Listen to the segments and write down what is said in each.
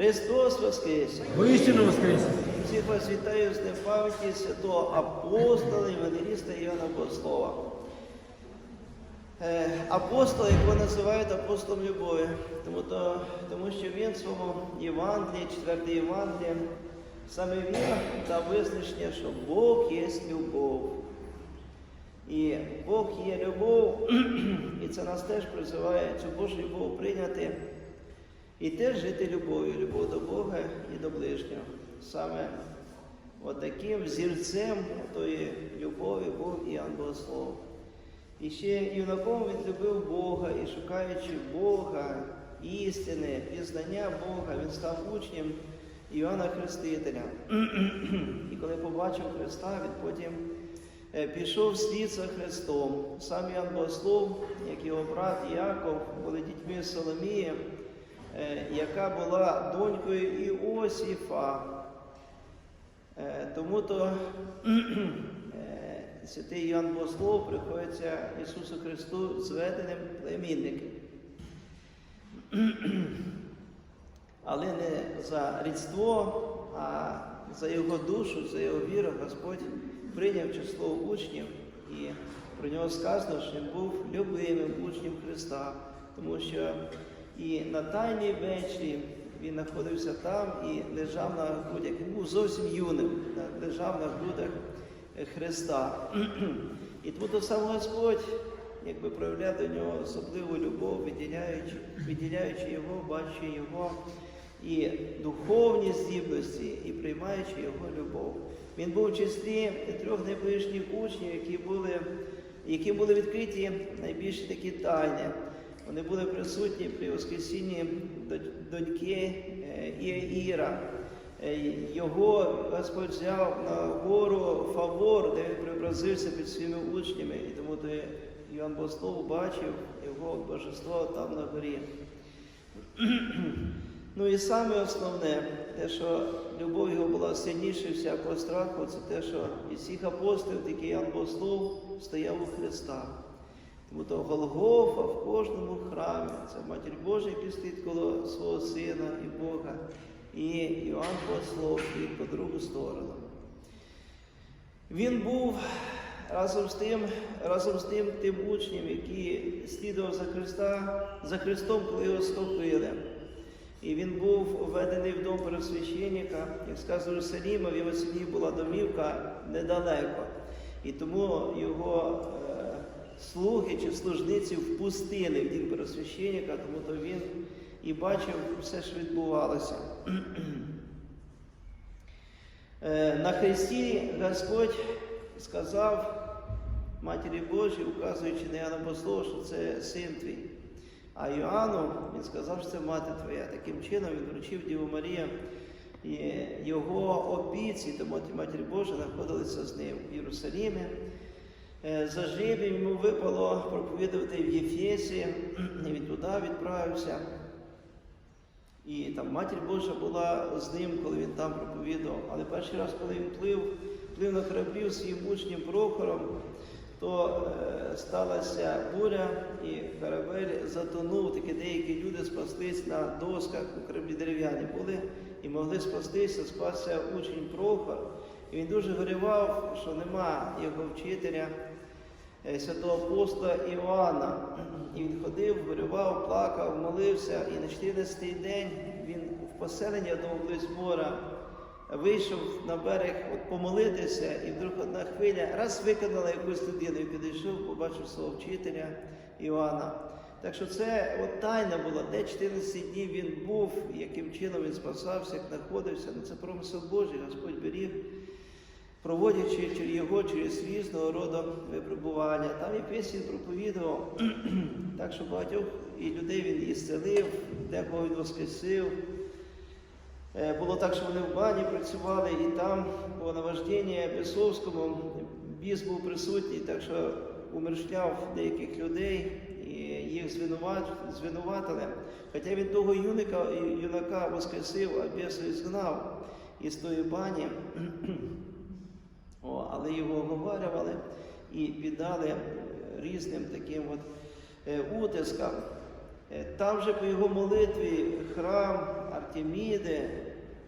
Христос Воскресе! Воістину воскресе! Всіх вас вітаю з днем пам'яті святого апостола і евангеліста Івана Богослова. Е, Апостола, якого називають апостолом любові, тому, то, тому що він в своєму Євангелії, четверте Євангеліє, саме він дав визначення, що Бог є любов. І Бог є любов, і це нас теж призиває цю Божу любов прийняти і теж жити любов'ю, любов до Бога і до ближнього. Саме от таким взірцем тої любові був Іоанн Богослов. І ще юнаком він любив Бога і шукаючи Бога, істини, пізнання Бога, він став учнем Іоанна Хрестителя. І коли побачив Христа, він потім е, пішов слід за Христом. Сам Іоанн Богослов, як його брат Яков, були дітьми Соломії, е, яка була донькою Іосіфа. Е, Тому то е, святий Іоанн Богослов приходиться Ісусу Христу зведеним племінником. Але не за рідство, а за його душу, за його віру Господь прийняв число учнів, і про нього сказано, що він був любимим учнем Христа, тому що і на тайній вечері він знаходився там і лежав на грудях. Він був зовсім юним, лежав на грудях Христа. І тому то сам Господь якби проявляв до нього особливу любов, виділяючи, виділяючи його, бачачи його і духовні здібності, і приймаючи його любов. Він був в числі трьох найближчих учнів, які були, яким були відкриті найбільші такі тайни. Вони були присутні при Воскресінні доньки е, Іра. Е, Його Господь взяв на гору Фавор, де він преобразився під своїми учнями, і тому то Іван Богослов бачив його божество там на горі. Ну і саме основне, те, що любов його була сильніше всякого страху, це те, що із всіх апостолів, такий Іван Богослов, стояв у Христа. Тому то Голгофа в кожному храмі, це Матір Божа, який стоїть коло свого сина і Бога, і Іоанн Богослов стоїть по другу сторону. Він був разом з тим, разом з тим, тим учнем, який слідував за Христа, за Христом, коли його схопили. І він був введений в дом первосвященника, як сказано Єрусаліма, в його сім'ї була домівка недалеко. І тому його е, слуги чи служниці впустили в дім первосвященника, тому то він і бачив все, що відбувалося. Е, на Христі Господь сказав Матері Божій, указуючи на Іоанна Богослова, що це син твій. А Іоанну він сказав, що це мати твоя. Таким чином він вручив Діву Марію і його опіці, тому Матір Божа знаходилися з ним в Єрусалімі. Е, За жребієм йому випало проповідувати в Єфесі, і він туди відправився. І там Матір Божа була з ним, коли він там проповідував. Але перший раз, коли він плив, плив на кораблі своїм учнем Прохором, то е, сталася буря, і корабель затонув. Такі деякі люди спаслись на досках у кораблі дерев'яні були і могли спастися, спасся учень Прохор. І він дуже горював, що нема його вчителя, святого апостола Іоанна. І він ходив, горював, плакав, молився, і на 14-й день він в поселення до близь мора вийшов на берег от помолитися, і вдруг одна хвиля раз виконала якусь людину, і підійшов, побачив свого вчителя Іоанна. Так що це от тайна була, де 14 днів він був, яким чином він спасався, як знаходився. Ну це промисел Божий, Господь беріг, проводячи його через різного роду випробування. Там і пісень проповідував, так що багатьох і людей він ісцелив, декого він воскресив. Е, Було так, що вони в бані працювали, і там по наважденні Бесовському біс був присутній, так що умершляв деяких людей і їх звинуватили. Хоча він того юника, юнака воскресив, а біса згнав із тої бані, О, але його оговарювали і віддали е, різним таким от е, утискам. Е, Там же по його молитві храм Артеміди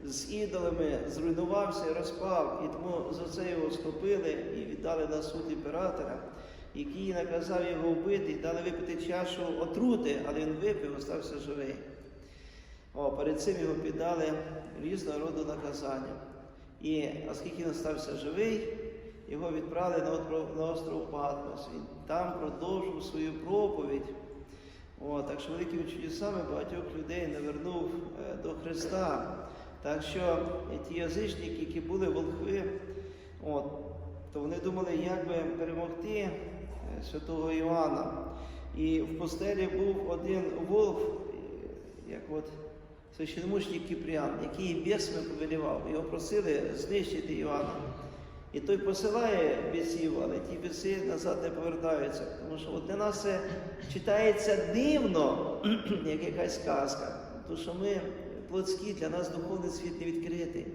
з ідолами зруйнувався і розпав, і тому за це його схопили і віддали на суд імператора, який наказав його вбити і дали випити чашу отрути, але він випив, остався живий. О, перед цим його піддали різного роду наказання. І оскільки він стався живий, його відправили на остров, Патмос. Він там продовжив свою проповідь. О, так що великими чудесами багатьох людей навернув е, до Христа. Так що ті язичники, які були волхви, от, то вони думали, як би перемогти е, святого Іоанна. І в постелі був один волк, е, як от священомучник Кіпріан, який бісами повелівав. Його просили знищити Іоанна. І той посилає бісів, але ті біси назад не повертаються. Тому що от для нас це читається дивно, як якась казка. Тому що ми плотські, для нас духовний світ не відкритий.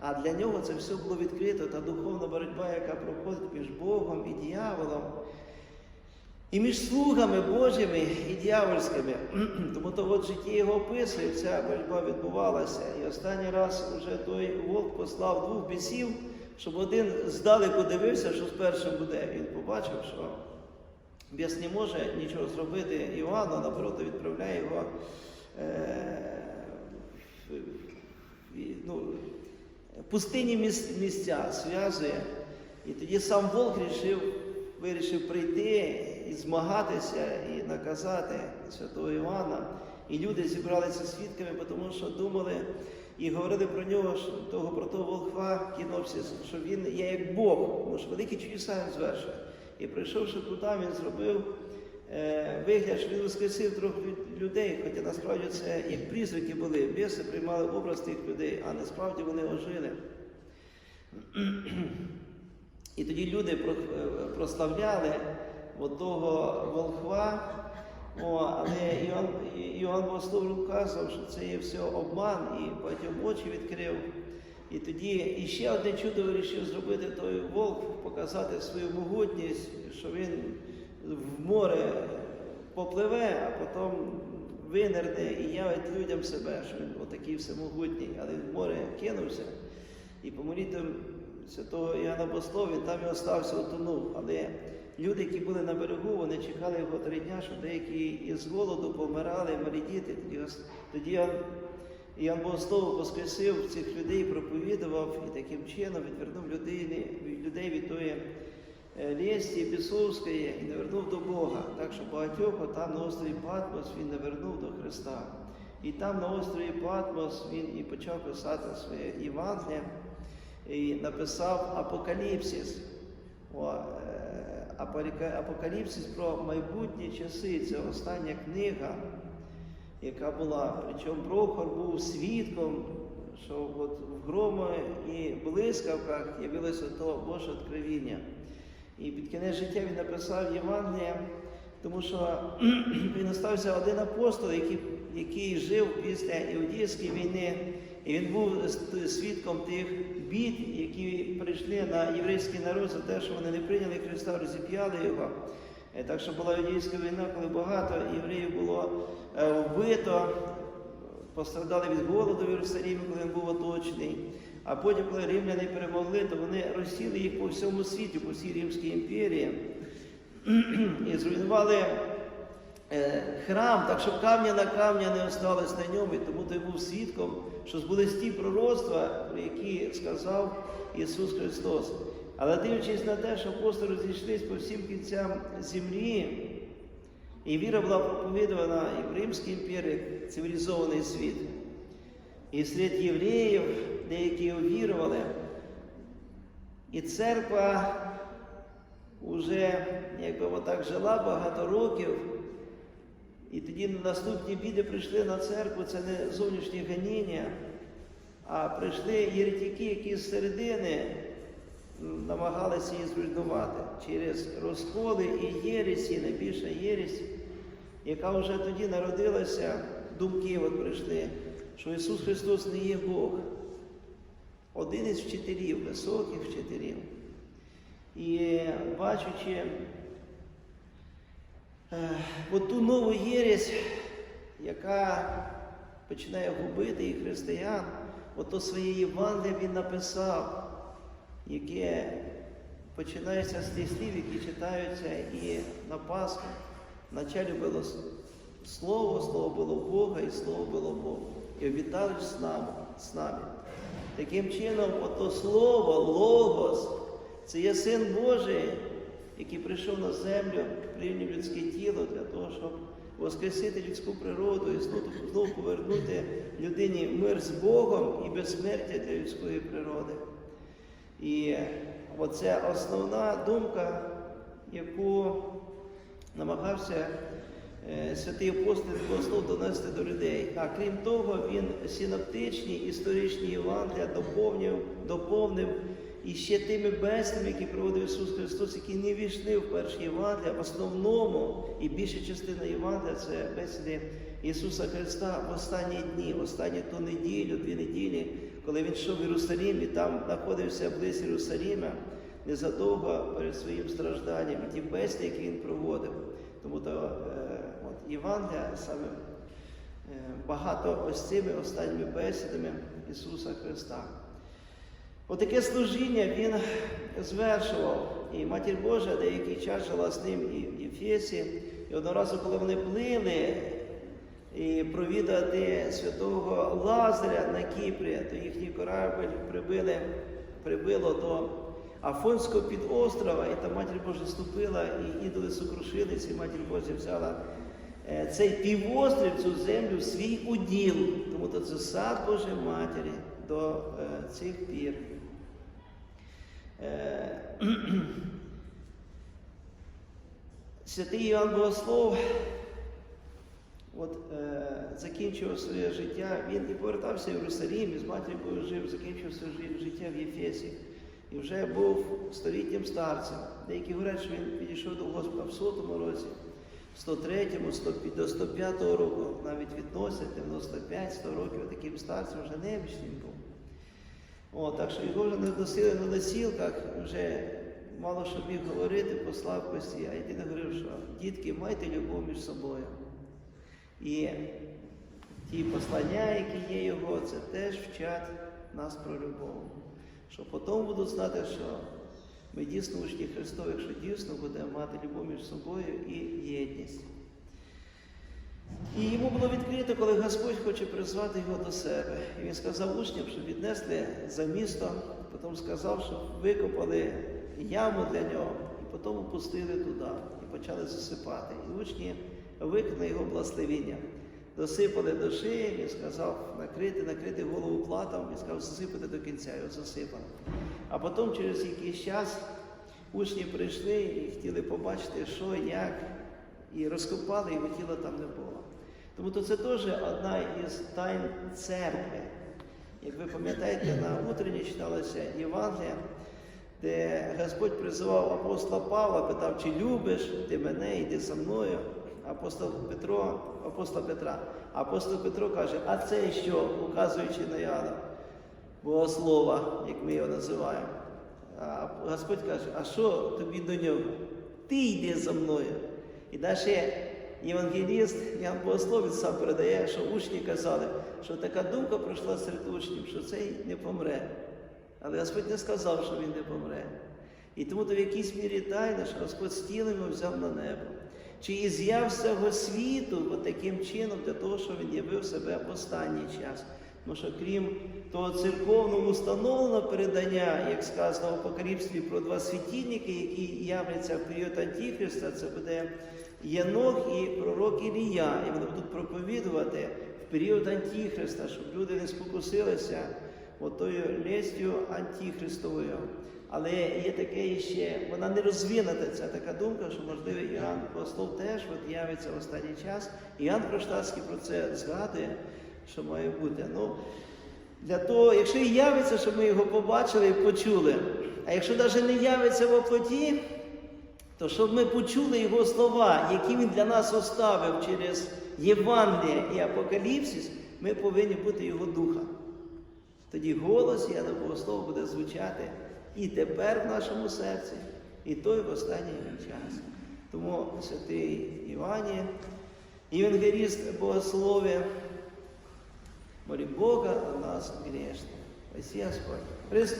А для нього це все було відкрито, та духовна боротьба, яка проходить між Богом і дияволом, і між слугами Божими і дьявольськими. Тому то от житті його описує, ця боротьба відбувалася. І останній раз вже той вовк послав двох бісів, щоб один здалеку дивився, що спершу буде. Він побачив, що біс не може нічого зробити Іоанну, наоборот, відправляє його е, ну, пустині місця, зв'язує. І тоді сам Волк рішив, вирішив прийти і змагатися і наказати святого Івана. І люди зібралися свідками, тому що думали і говорили про нього, що того про того волхва кінопсіс, що він є як Бог, тому що великі чудеса він звершує. І прийшовши туди, він зробив е, вигляд, що він воскресив трьох людей, хоча насправді це як призраки були, біси приймали образ тих людей, а насправді вони ожили. І тоді люди е, прославляли того волхва, о, але Іоанн, Іоанн Богослов вказав, що це є все обман, і багатьом очі відкрив. І тоді іще одне чудо вирішив зробити той волк, показати свою могутність, що він в море попливе, а потім винерне і явить людям себе, що він отакий всемогутній, але в море кинувся. І по молитвам святого Іоанна Богослова, там і остався, утонув. Але люди, які були на берегу, вони чекали його три дня, що деякі із голоду помирали, малі діти. Тоді, Іоанн, Богослов воскресив цих людей, проповідував і таким чином відвернув людини, людей від тої е, лєсті бісовської і навернув до Бога. Так що багатьох там на острові Патмос він навернув до Христа. І там на острові Патмос він і почав писати своє Євангеліє і написав Апокаліпсис. Е, Апокаліпсис про майбутні часи. Це остання книга, яка була. Причому Прохор був свідком, що от в громі і блискавках явилося то Боже откровіння. І під кінець життя він написав Євангеліє, тому що він остався один апостол, який, який жив після Іудійської війни, і він був свідком тих бід, які прийшли на єврейський народ за те, що вони не прийняли Христа, розіп'яли його. Е, Так що була Іудійська війна, коли багато євреїв було е, вбито, постраждали від голоду в Єрусалімі, коли він був оточений. А потім, коли римляни перемогли, то вони розсіли їх по всьому світі, по всій Римській імперії і зруйнували храм, так що камня на камня не осталось на ньому, і тому той був свідком, що збулись ті пророцтва, про які сказав Ісус Христос. Але дивлячись на те, що апостоли розійшлись по всім кінцям землі, і віра була проповідувана і в Римській імперії, цивілізований світ. І серед євреїв деякі увірували. І церква вже якби отак жила багато років. І тоді наступні біди прийшли на церкву, це не зовнішні ганіння, а прийшли єретики, які з середини намагалися її зруйнувати через розколи і єресі, найбільша єресь, яка вже тоді народилася, думки от прийшли, що Ісус Христос не є Бог. Один із вчителів, високих вчителів. І бачучи е, от ту нову єресь, яка починає губити і християн, ото своє Євангеліє він написав, яке починається з тих слів, які читаються і на Пасху. Вначалі було Слово, Слово було Бога, і Слово було Богу. І обіталиш з нами. з нами. Таким чином, ото Слово, Логос, це є Син Божий, який прийшов на землю, прийняв людське тіло для того, щоб воскресити людську природу і знову, повернути людині мир з Богом і безсмертя для людської природи. І оце основна думка, яку намагався е, святий апостол Богослов донести до людей. А крім того, він синоптичні історичні Євангелія доповнив, доповнив і ще тими бесідами, які проводив Ісус Христос, які не війшли в перші Євангелія, в основному і більша частина Євангелія це бесіди Ісуса Христа в останні дні, в останню ту неділю, дві неділі, коли він йшов в Єрусалім і там знаходився близько Єрусаліма, незадовго перед своїм стражданням, і ті бесіди, які він проводив. Тому то е, от, Євангелія саме е, багато ось цими останніми бесідами Ісуса Христа. Отаке служіння він звершував. І Матір Божа деякий час жила з ним і в Єфесі. І одного разу, коли вони плили і провідати святого Лазаря на Кіпрі, то їхній корабль прибили, прибило до Афонського підострова, і там Матір Божа ступила, і ідоли сокрушилися, і Матір Божа взяла е, цей півострів, цю землю в свій уділ. Тому то це сад Божої Матері до е, цих пір. Е, Святий Іоанн Богослов от, е, закінчував своє життя, він і повертався в Єрусалім, і з матір'ю жив, закінчив своє життя в Єфесі. І вже був столітнім старцем. Деякі говорять, що він підійшов до Господа в сотому році, в 103-му, 105 до 105-го року, навіть відносять 95-100 років таким старцем вже немічним був. О, так що його вже не носили на носілках, вже мало що міг говорити по слабкості, а єдине говорив, що дітки, майте любов між собою. І ті послання, які є його, це теж вчать нас про любов. Що потім будуть знати, що ми дійсно учні Христові, якщо дійсно будемо мати любов між собою і єдність. І йому було відкрито, коли Господь хоче призвати його до себе. І він сказав учням, щоб віднесли за місто, потім сказав, щоб викопали яму для нього, і потім опустили туди і почали засипати. І учні виконали його благословіння. Досипали до шиї, він сказав накрити, накрити голову платом, він сказав, засипати до кінця, його засипали. А потім через якийсь час учні прийшли і хотіли побачити, що, як, і розкопали, його тіла там не було. Тому то це теж одна із тайн церкви. Як ви пам'ятаєте, на утренні читалося Євангелія, де Господь призивав апостола Павла, питав, чи любиш ти мене, йди за мною. Апостол Петро, апостол Петра. Апостол Петро каже, а це що, указуючи на Яна, богослова, як ми його називаємо. А Господь каже, а що тобі до нього? Ти йди за мною. І далі євангеліст Ян Богослов він сам передає, що учні казали, що така думка пройшла серед учнів, що цей не помре. Але Господь не сказав, що він не помре. І тому то в якійсь мірі тайна, що Господь з тілом його взяв на небо. Чи і з'яв всього світу таким чином для того, щоб він явив себе в останній час. Тому що крім того церковного установленого передання, як сказано в Апокаліпстві про два світильники, які являться в період Антихриста, це буде Єнох і пророк Ілія. І вони будуть проповідувати в період Антихриста, щоб люди не спокусилися отою лестю антихристовою. Але є таке ще, вона не розвинута, ця така думка, що можливо Іоанн Богослов теж от явиться в останній час. Іоанн Кронштадтський про це згадує, що має бути. Ну, для того, якщо і явиться, щоб ми його побачили і почули. А якщо навіть не явиться в оплоті, то щоб ми почули його слова, які він для нас оставив через Євангеліє і Апокаліпсис, ми повинні бути його духа. Тоді голос Яна Богослова буде звучати і тепер в нашому серці, і той в останній час. Тому святий Івані, євангеліст Богослов'я, Молі Бога о нас грешних. Спаси Господь. Христос.